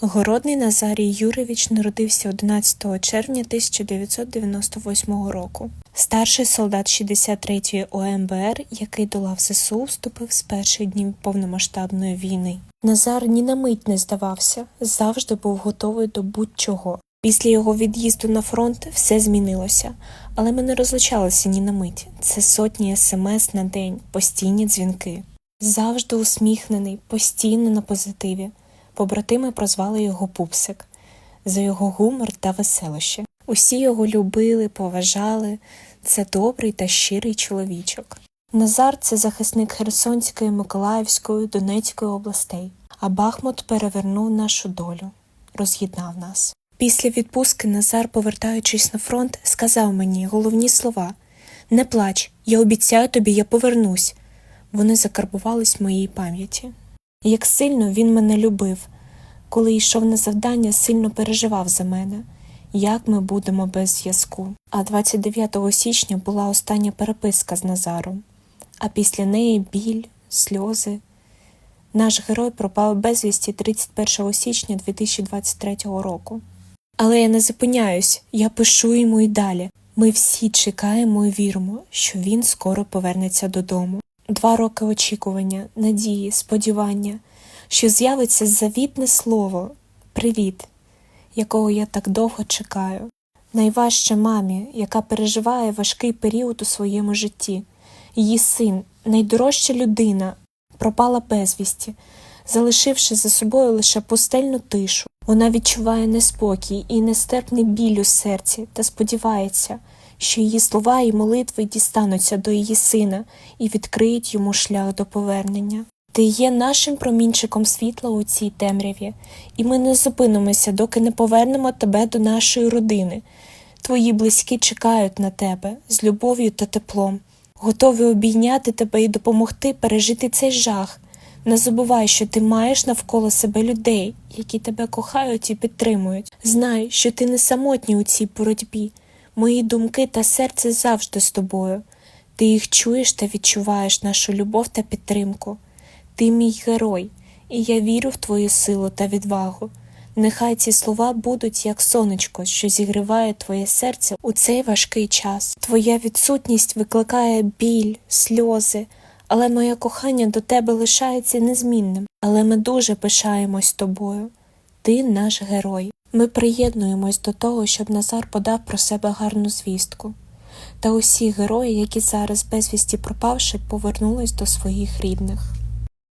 Городний Назарій Юрійович народився 11 червня 1998 року. Старший солдат 63-ї ОМБР, який долав ЗСУ, вступив з перших днів повномасштабної війни. Назар ні на мить не здавався, завжди був готовий до будь-чого. Після його від'їзду на фронт все змінилося, але ми не розлучалися ні на мить. Це сотні смс на день, постійні дзвінки. Завжди усміхнений, постійно на позитиві. Побратими прозвали його Пупсик за його гумор та веселощі. Усі його любили, поважали. Це добрий та щирий чоловічок. Назар це захисник Херсонської, Миколаївської, Донецької областей, а Бахмут перевернув нашу долю, роз'єднав нас. Після відпустки Назар, повертаючись на фронт, сказав мені головні слова: Не плач, я обіцяю тобі, я повернусь. Вони закарбувались в моїй пам'яті. Як сильно він мене любив, коли йшов на завдання, сильно переживав за мене, як ми будемо без зв'язку. А 29 січня була остання переписка з Назаром, а після неї біль, сльози. Наш герой пропав безвісті 31 січня 2023 року. Але я не зупиняюсь, я пишу йому і далі. Ми всі чекаємо і віримо, що він скоро повернеться додому. Два роки очікування, надії, сподівання, що з'явиться завітне слово Привіт, якого я так довго чекаю. Найважче мамі, яка переживає важкий період у своєму житті. Її син, найдорожча людина, пропала безвісті, залишивши за собою лише пустельну тишу. Вона відчуває неспокій і нестерпний біль у серці та сподівається, що її слова і молитви дістануться до її сина і відкриють йому шлях до повернення. Ти є нашим промінчиком світла у цій темряві, і ми не зупинимося, доки не повернемо тебе до нашої родини. Твої близькі чекають на тебе з любов'ю та теплом, готові обійняти тебе і допомогти пережити цей жах. Не забувай, що ти маєш навколо себе людей, які тебе кохають і підтримують. Знай, що ти не самотній у цій боротьбі. Мої думки та серце завжди з тобою. Ти їх чуєш та відчуваєш нашу любов та підтримку. Ти мій герой, і я вірю в твою силу та відвагу. Нехай ці слова будуть як сонечко, що зігріває твоє серце у цей важкий час. Твоя відсутність викликає біль, сльози, але моє кохання до тебе лишається незмінним. Але ми дуже пишаємось тобою. Ти наш герой. Ми приєднуємось до того, щоб Назар подав про себе гарну звістку. Та усі герої, які зараз безвісті пропавши, повернулись до своїх рідних.